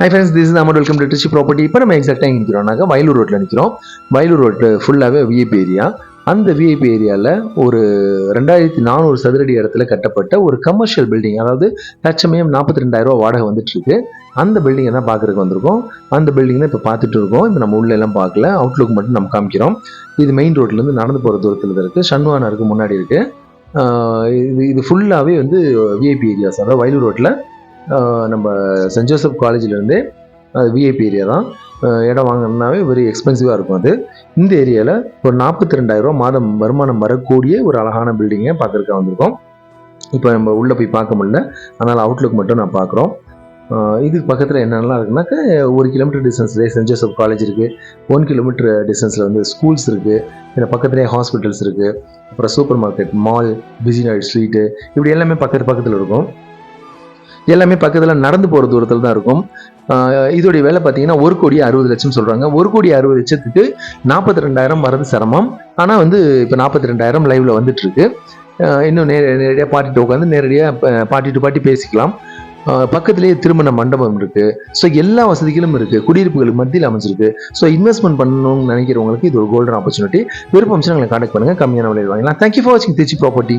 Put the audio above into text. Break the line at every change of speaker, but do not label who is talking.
High friends this நம்ம welcome to Trichy property இப்போ நம்ம எக்ஸாக்டாக எங்கே நிற்கிறோம்னாக்கா வயலூர் ரோட்டில் நிற்கிறோம் வயலூர் ரோட்டு ஃபுல்லாகவே விஐபி ஏரியா அந்த விஐபி ஏரியாவில் ஒரு ரெண்டாயிரத்தி நானூறு சதுரடி இடத்துல கட்டப்பட்ட ஒரு கமர்ஷியல் பில்டிங் அதாவது தற்சமயம் நாற்பத்தி ரெண்டாயிரம் ரூபா வாடகை வந்துட்டுருக்கு. அந்த பில்டிங்கை தான் பார்க்குறதுக்கு வந்திருக்கோம்? அந்த பில்டிங் தான் இப்போ பார்த்துட்டு இருக்கோம். இப்போ நம்ம உள்ள எல்லாம் பார்க்கல. அவுட்லுக் மட்டும் நம்ம காமிக்கிறோம். இது மெயின் ரோட்லேருந்து நடந்து போகிற தூரத்தில் தான் இருக்குது சண்முகானருக்கு முன்னாடி இருக்குது இது இது ஃபுல்லாகவே வந்து விஐபி ஏரியாஸ் அதாவது வயலூர் ரோட்டில் நம்ம சென்ட் ஜோசப் காலேஜ்லேருந்தே அது விஐபி ஏரியா தான். இடம் வாங்கினாவே வெரி எக்ஸ்பென்சிவாக இருக்கும் அது. இந்த ஏரியாவில் ஒரு நாற்பத்தி ரெண்டாயிரரூவா மாதம் வருமானம் வரக்கூடிய ஒரு அழகான பில்டிங்கை பார்த்துருக்க வந்திருக்கோம். இப்போ நம்ம உள்ளே போய் பார்க்க முடியல. அதனால் அவுட்லுக் மட்டும் நான் பார்க்குறோம். இதுக்கு பக்கத்தில் என்னென்னலாம் இருக்குனாக்கா ஒரு கிலோமீட்டர் டிஸ்டன்ஸ்லேயே சென்ட் ஜோசப் காலேஜ் இருக்குது ஒன் கிலோமீட்டர் டிஸ்டன்ஸில் வந்து ஸ்கூல்ஸ் இருக்குது இல்லை பக்கத்துலேயே ஹாஸ்பிட்டல்ஸ் இருக்குது அப்புறம் சூப்பர் மார்க்கெட் மால் பிஸிநாய்ட் ஸ்ட்ரீட்டு இப்படி எல்லாமே பக்கத்து பக்கத்தில் இருக்கும். எல்லாமே பக்கத்தில் நடந்து போகிற தூரத்தில் தான் இருக்கும். இதோடைய வேலை பார்த்தீங்கன்னா ஒரு கோடி அறுபது லட்சம் சொல்கிறாங்க ஒரு கோடி அறுபது லட்சத்துக்கு நாற்பத்தி ரெண்டாயிரம் வரது சிரமம். ஆனால் வந்து இப்போ நாற்பத்தி ரெண்டாயிரம் லைவில் வந்துட்டுருக்கு இன்னும் நே நேரடியாக பாட்டிட்டு உட்காந்து நேரடியாக பாட்டி டு பாட்டி பேசிக்கலாம். பக்கத்துலேயே திருமண மண்டபம் இருக்கு. ஸோ எல்லா வசதிகளும் இருக்கு. குடியிருப்புகளுக்கு மத்தியில் அமைஞ்சிருக்கு. ஸோ இன்வெஸ்ட்மெண்ட் பண்ணணும்னு நினைக்கிறவங்களுக்கு இது ஒரு கோல்டன் ஆப்பர்ச்சுனிட்டி விருப்பம் எங்களை கான்டாக்ட் பண்ணுங்க. கம்மியான விலையில் வாங்கலாம் தேங்க்யூ ஃபார் வாட்சிங் திருச்சி ப்ராப்பர்ட்டி